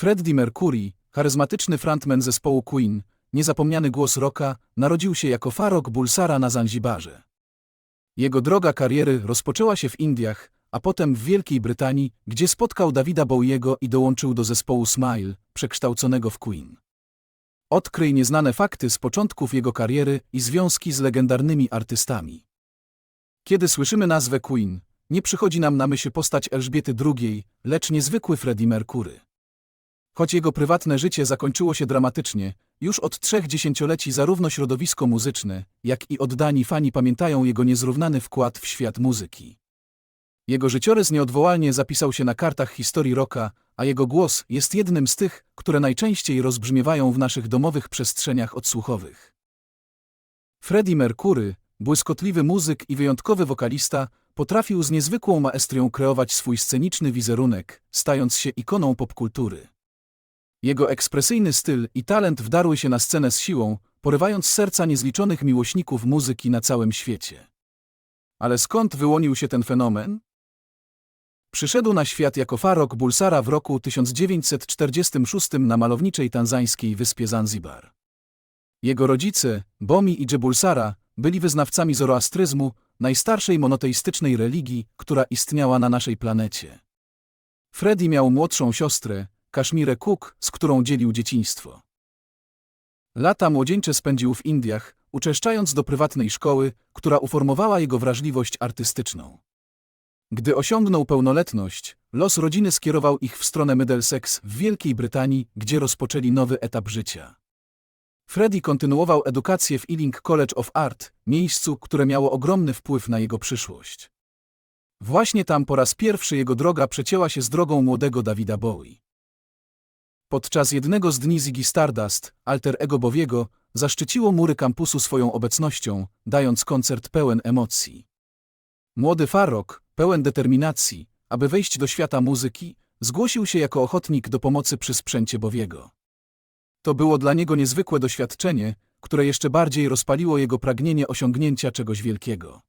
Freddie Mercury, charyzmatyczny frontman zespołu Queen, niezapomniany głos rocka, narodził się jako Farok Bulsara na Zanzibarze. Jego droga kariery rozpoczęła się w Indiach, a potem w Wielkiej Brytanii, gdzie spotkał Davida Bowiego i dołączył do zespołu Smile, przekształconego w Queen. Odkryj nieznane fakty z początków jego kariery i związki z legendarnymi artystami. Kiedy słyszymy nazwę Queen, nie przychodzi nam na myśl postać Elżbiety II, lecz niezwykły Freddie Mercury. Choć jego prywatne życie zakończyło się dramatycznie, już od trzech dziesięcioleci zarówno środowisko muzyczne, jak i oddani fani pamiętają jego niezrównany wkład w świat muzyki. Jego życiorys nieodwołalnie zapisał się na kartach historii rocka, a jego głos jest jednym z tych, które najczęściej rozbrzmiewają w naszych domowych przestrzeniach odsłuchowych. Freddie Mercury, błyskotliwy muzyk i wyjątkowy wokalista, potrafił z niezwykłą maestrią kreować swój sceniczny wizerunek, stając się ikoną popkultury. Jego ekspresyjny styl i talent wdarły się na scenę z siłą, porywając serca niezliczonych miłośników muzyki na całym świecie. Ale skąd wyłonił się ten fenomen? Przyszedł na świat jako Farok Bulsara w roku 1946 na malowniczej tanzańskiej wyspie Zanzibar. Jego rodzice, Bomi i Dżebulsara, byli wyznawcami zoroastryzmu, najstarszej monoteistycznej religii, która istniała na naszej planecie. Freddy miał młodszą siostrę, Kashmirę Cook, z którą dzielił dzieciństwo. Lata młodzieńcze spędził w Indiach, uczęszczając do prywatnej szkoły, która uformowała jego wrażliwość artystyczną. Gdy osiągnął pełnoletność, los rodziny skierował ich w stronę Middlesex w Wielkiej Brytanii, gdzie rozpoczęli nowy etap życia. Freddie kontynuował edukację w Ealing College of Art, miejscu, które miało ogromny wpływ na jego przyszłość. Właśnie tam po raz pierwszy jego droga przecięła się z drogą młodego Davida Bowie. Podczas jednego z dni Ziggy Stardust, alter ego Bowiego, zaszczyciło mury kampusu swoją obecnością, dając koncert pełen emocji. Młody Farrok, pełen determinacji, aby wejść do świata muzyki, zgłosił się jako ochotnik do pomocy przy sprzęcie Bowiego. To było dla niego niezwykłe doświadczenie, które jeszcze bardziej rozpaliło jego pragnienie osiągnięcia czegoś wielkiego.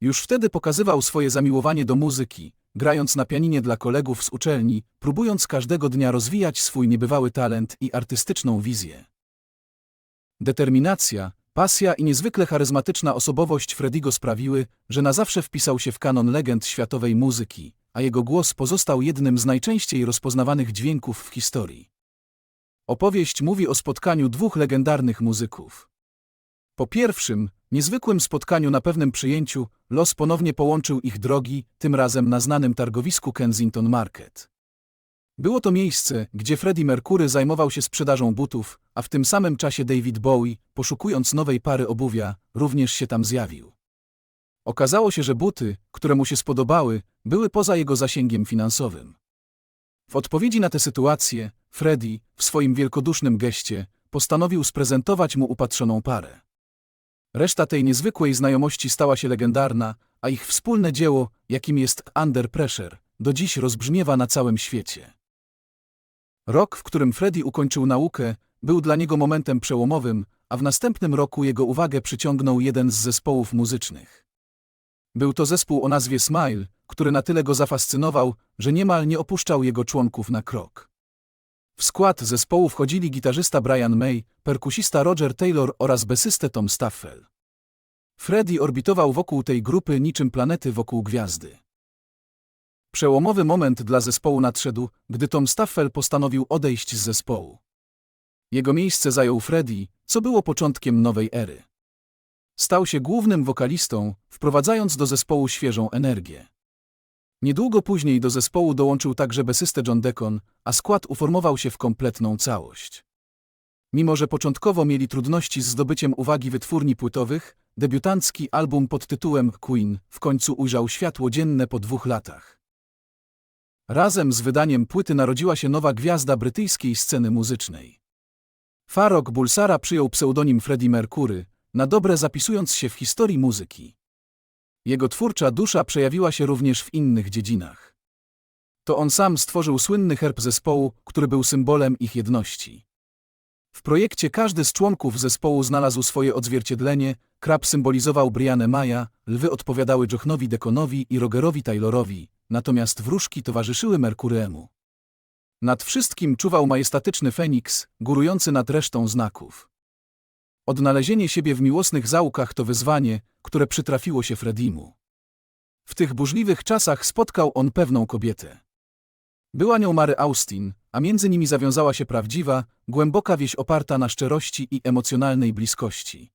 Już wtedy pokazywał swoje zamiłowanie do muzyki, grając na pianinie dla kolegów z uczelni, próbując każdego dnia rozwijać swój niebywały talent i artystyczną wizję. Determinacja, pasja i niezwykle charyzmatyczna osobowość Frediego sprawiły, że na zawsze wpisał się w kanon legend światowej muzyki, a jego głos pozostał jednym z najczęściej rozpoznawanych dźwięków w historii. Opowieść mówi o spotkaniu dwóch legendarnych muzyków. Po pierwszym, niezwykłym spotkaniu na pewnym przyjęciu, los ponownie połączył ich drogi, tym razem na znanym targowisku Kensington Market. Było to miejsce, gdzie Freddie Mercury zajmował się sprzedażą butów, a w tym samym czasie David Bowie, poszukując nowej pary obuwia, również się tam zjawił. Okazało się, że buty, które mu się spodobały, były poza jego zasięgiem finansowym. W odpowiedzi na tę sytuację, Freddie, w swoim wielkodusznym geście, postanowił sprezentować mu upatrzoną parę. Reszta tej niezwykłej znajomości stała się legendarna, a ich wspólne dzieło, jakim jest Under Pressure, do dziś rozbrzmiewa na całym świecie. Rok, w którym Freddie ukończył naukę, był dla niego momentem przełomowym, a w następnym roku jego uwagę przyciągnął jeden z zespołów muzycznych. Był to zespół o nazwie Smile, który na tyle go zafascynował, że niemal nie opuszczał jego członków na krok. W skład zespołu wchodzili gitarzysta Brian May, perkusista Roger Taylor oraz besystę Tom Staffel. Freddie orbitował wokół tej grupy niczym planety wokół gwiazdy. Przełomowy moment dla zespołu nadszedł, gdy Tom Staffel postanowił odejść z zespołu. Jego miejsce zajął Freddie, co było początkiem nowej ery. Stał się głównym wokalistą, wprowadzając do zespołu świeżą energię. Niedługo później do zespołu dołączył także besystę John Deacon, a skład uformował się w kompletną całość. Mimo, że początkowo mieli trudności z zdobyciem uwagi wytwórni płytowych, debiutancki album pod tytułem Queen w końcu ujrzał światło dzienne po dwóch latach. Razem z wydaniem płyty narodziła się nowa gwiazda brytyjskiej sceny muzycznej. Farok Bulsara przyjął pseudonim Freddie Mercury, na dobre zapisując się w historii muzyki. Jego twórcza dusza przejawiła się również w innych dziedzinach. To on sam stworzył słynny herb zespołu, który był symbolem ich jedności. W projekcie każdy z członków zespołu znalazł swoje odzwierciedlenie, krab symbolizował Brianę Maja, lwy odpowiadały Johnowi Deconowi i Rogerowi Taylorowi, natomiast wróżki towarzyszyły Merkuryemu. Nad wszystkim czuwał majestatyczny Feniks, górujący nad resztą znaków. Odnalezienie siebie w miłosnych zaułkach to wyzwanie, które przytrafiło się Fredimu. W tych burzliwych czasach spotkał on pewną kobietę. Była nią Mary Austin, a między nimi zawiązała się prawdziwa, głęboka wieś oparta na szczerości i emocjonalnej bliskości.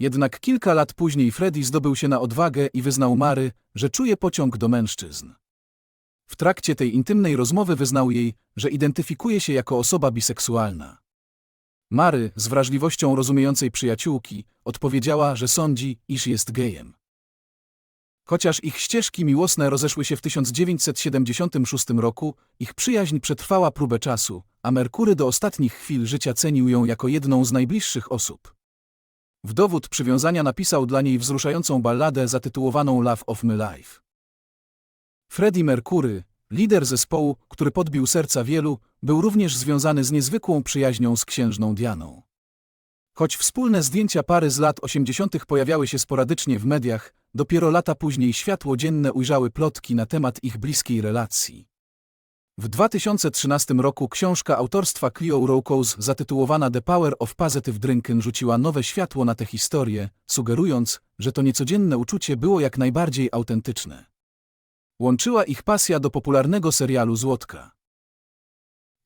Jednak kilka lat później Freddy zdobył się na odwagę i wyznał Mary, że czuje pociąg do mężczyzn. W trakcie tej intymnej rozmowy wyznał jej, że identyfikuje się jako osoba biseksualna. Mary, z wrażliwością rozumiejącej przyjaciółki, odpowiedziała, że sądzi, iż jest gejem. Chociaż ich ścieżki miłosne rozeszły się w 1976 roku, ich przyjaźń przetrwała próbę czasu, a Merkury do ostatnich chwil życia cenił ją jako jedną z najbliższych osób. W dowód przywiązania napisał dla niej wzruszającą balladę zatytułowaną Love of My Life. Freddie Mercury, lider zespołu, który podbił serca wielu, był również związany z niezwykłą przyjaźnią z księżną Dianą. Choć wspólne zdjęcia pary z lat 80. pojawiały się sporadycznie w mediach, dopiero lata później światło dzienne ujrzały plotki na temat ich bliskiej relacji. W 2013 roku książka autorstwa Clio Rowcose zatytułowana The Power of Positive Drinking rzuciła nowe światło na tę historię, sugerując, że to niecodzienne uczucie było jak najbardziej autentyczne. Łączyła ich pasja do popularnego serialu Złotka.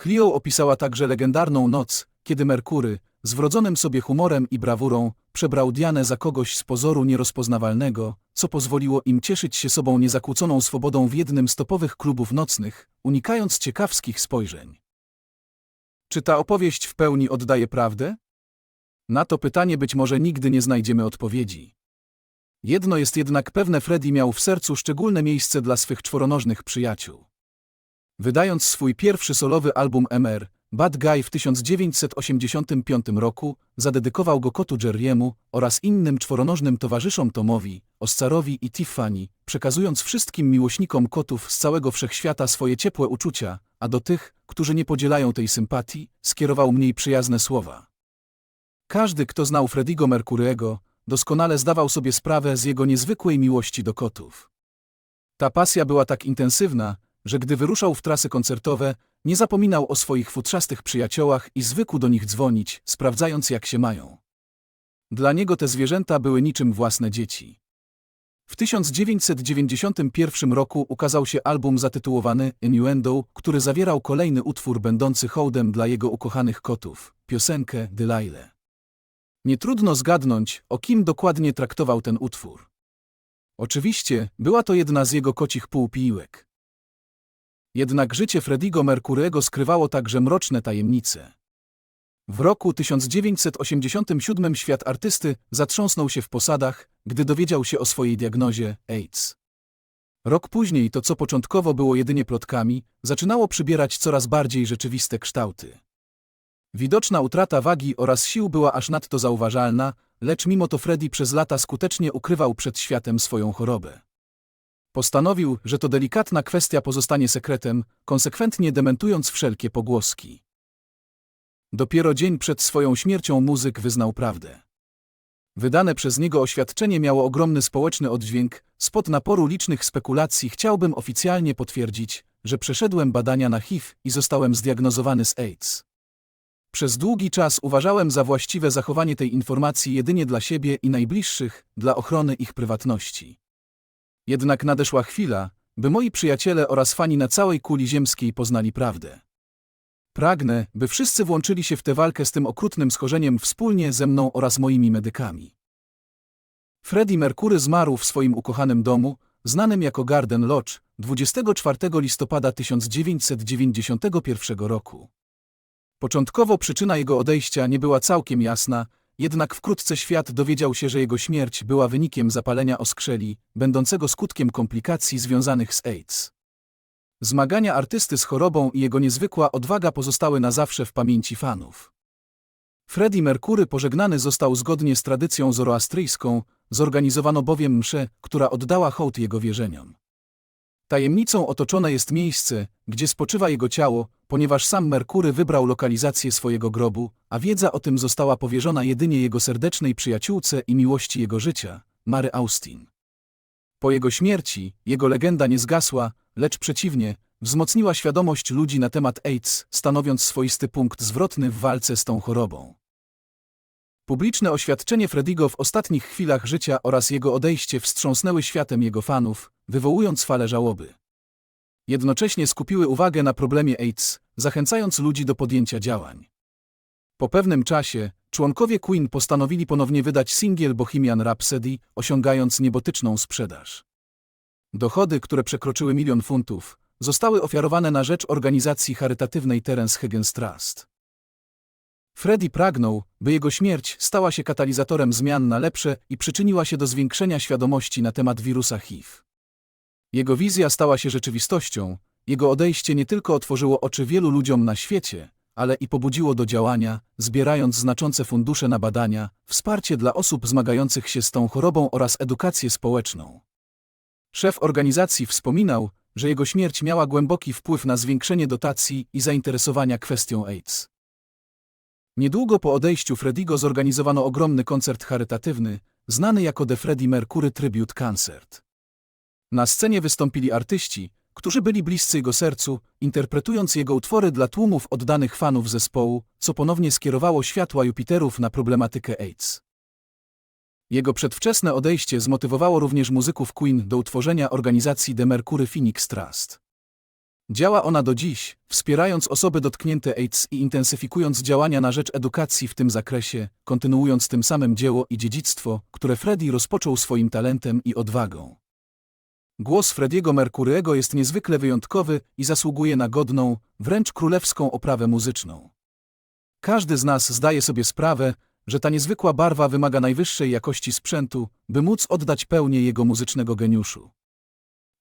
Clio opisała także legendarną noc, kiedy Merkury, z wrodzonym sobie humorem i brawurą, przebrał Dianę za kogoś z pozoru nierozpoznawalnego, co pozwoliło im cieszyć się sobą niezakłóconą swobodą w jednym z topowych klubów nocnych, unikając ciekawskich spojrzeń. Czy ta opowieść w pełni oddaje prawdę? Na to pytanie być może nigdy nie znajdziemy odpowiedzi. Jedno jest jednak pewne Freddy miał w sercu szczególne miejsce dla swych czworonożnych przyjaciół. Wydając swój pierwszy solowy album MR, Bad Guy w 1985 roku zadedykował go kotu Jerry'emu oraz innym czworonożnym towarzyszom Tomowi, Oscarowi i Tiffany, przekazując wszystkim miłośnikom kotów z całego wszechświata swoje ciepłe uczucia, a do tych, którzy nie podzielają tej sympatii, skierował mniej przyjazne słowa. Każdy, kto znał Frediego Mercury'ego, doskonale zdawał sobie sprawę z jego niezwykłej miłości do kotów. Ta pasja była tak intensywna, że gdy wyruszał w trasy koncertowe, nie zapominał o swoich futrzastych przyjaciołach i zwykł do nich dzwonić, sprawdzając jak się mają. Dla niego te zwierzęta były niczym własne dzieci. W 1991 roku ukazał się album zatytułowany Innuendo, który zawierał kolejny utwór będący hołdem dla jego ukochanych kotów, piosenkę Delilah. Nie trudno zgadnąć, o kim dokładnie traktował ten utwór. Oczywiście, była to jedna z jego kocich półpiłek. Jednak życie Frediego Mercury'ego skrywało także mroczne tajemnice. W roku 1987 świat artysty zatrząsnął się w posadach, gdy dowiedział się o swojej diagnozie AIDS. Rok później to, co początkowo było jedynie plotkami, zaczynało przybierać coraz bardziej rzeczywiste kształty. Widoczna utrata wagi oraz sił była aż nadto zauważalna, lecz mimo to Freddy przez lata skutecznie ukrywał przed światem swoją chorobę. Postanowił, że to delikatna kwestia pozostanie sekretem, konsekwentnie dementując wszelkie pogłoski. Dopiero dzień przed swoją śmiercią muzyk wyznał prawdę. Wydane przez niego oświadczenie miało ogromny społeczny oddźwięk, spod naporu licznych spekulacji chciałbym oficjalnie potwierdzić, że przeszedłem badania na HIV i zostałem zdiagnozowany z AIDS. Przez długi czas uważałem za właściwe zachowanie tej informacji jedynie dla siebie i najbliższych, dla ochrony ich prywatności. Jednak nadeszła chwila, by moi przyjaciele oraz fani na całej kuli ziemskiej poznali prawdę. Pragnę, by wszyscy włączyli się w tę walkę z tym okrutnym schorzeniem wspólnie ze mną oraz moimi medykami. Freddie Mercury zmarł w swoim ukochanym domu, znanym jako Garden Lodge, 24 listopada 1991 roku. Początkowo przyczyna jego odejścia nie była całkiem jasna, jednak wkrótce świat dowiedział się, że jego śmierć była wynikiem zapalenia oskrzeli, będącego skutkiem komplikacji związanych z AIDS. Zmagania artysty z chorobą i jego niezwykła odwaga pozostały na zawsze w pamięci fanów. Freddie Mercury pożegnany został zgodnie z tradycją zoroastryjską, zorganizowano bowiem mszę, która oddała hołd jego wierzeniom. Tajemnicą otoczone jest miejsce, gdzie spoczywa jego ciało, ponieważ sam Merkury wybrał lokalizację swojego grobu, a wiedza o tym została powierzona jedynie jego serdecznej przyjaciółce i miłości jego życia, Mary Austin. Po jego śmierci, jego legenda nie zgasła, lecz przeciwnie, wzmocniła świadomość ludzi na temat AIDS, stanowiąc swoisty punkt zwrotny w walce z tą chorobą. Publiczne oświadczenie Frediego w ostatnich chwilach życia oraz jego odejście wstrząsnęły światem jego fanów, wywołując falę żałoby. Jednocześnie skupiły uwagę na problemie AIDS, zachęcając ludzi do podjęcia działań. Po pewnym czasie, członkowie Queen postanowili ponownie wydać singiel Bohemian Rhapsody, osiągając niebotyczną sprzedaż. Dochody, które przekroczyły milion funtów, zostały ofiarowane na rzecz organizacji charytatywnej Terence Higgins Trust. Freddie pragnął, by jego śmierć stała się katalizatorem zmian na lepsze i przyczyniła się do zwiększenia świadomości na temat wirusa HIV. Jego wizja stała się rzeczywistością, jego odejście nie tylko otworzyło oczy wielu ludziom na świecie, ale i pobudziło do działania, zbierając znaczące fundusze na badania, wsparcie dla osób zmagających się z tą chorobą oraz edukację społeczną. Szef organizacji wspominał, że jego śmierć miała głęboki wpływ na zwiększenie dotacji i zainteresowania kwestią AIDS. Niedługo po odejściu Frediego zorganizowano ogromny koncert charytatywny, znany jako The Freddie Mercury Tribute Concert. Na scenie wystąpili artyści, którzy byli bliscy jego sercu, interpretując jego utwory dla tłumów oddanych fanów zespołu, co ponownie skierowało światła Jupiterów na problematykę AIDS. Jego przedwczesne odejście zmotywowało również muzyków Queen do utworzenia organizacji The Mercury Phoenix Trust. Działa ona do dziś, wspierając osoby dotknięte AIDS i intensyfikując działania na rzecz edukacji w tym zakresie, kontynuując tym samym dzieło i dziedzictwo, które Freddie rozpoczął swoim talentem i odwagą. Głos Frediego Mercury'ego jest niezwykle wyjątkowy i zasługuje na godną, wręcz królewską oprawę muzyczną. Każdy z nas zdaje sobie sprawę, że ta niezwykła barwa wymaga najwyższej jakości sprzętu, by móc oddać pełnię jego muzycznego geniuszu.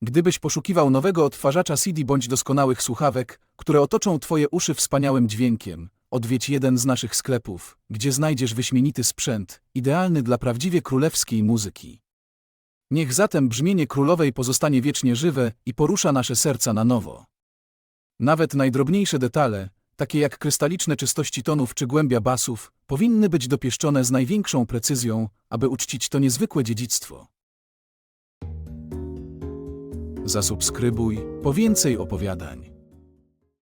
Gdybyś poszukiwał nowego odtwarzacza CD bądź doskonałych słuchawek, które otoczą Twoje uszy wspaniałym dźwiękiem, odwiedź jeden z naszych sklepów, gdzie znajdziesz wyśmienity sprzęt, idealny dla prawdziwie królewskiej muzyki. Niech zatem brzmienie królowej pozostanie wiecznie żywe i porusza nasze serca na nowo. Nawet najdrobniejsze detale, takie jak krystaliczne czystości tonów czy głębia basów, powinny być dopieszczone z największą precyzją, aby uczcić to niezwykłe dziedzictwo. Zasubskrybuj po więcej opowiadań.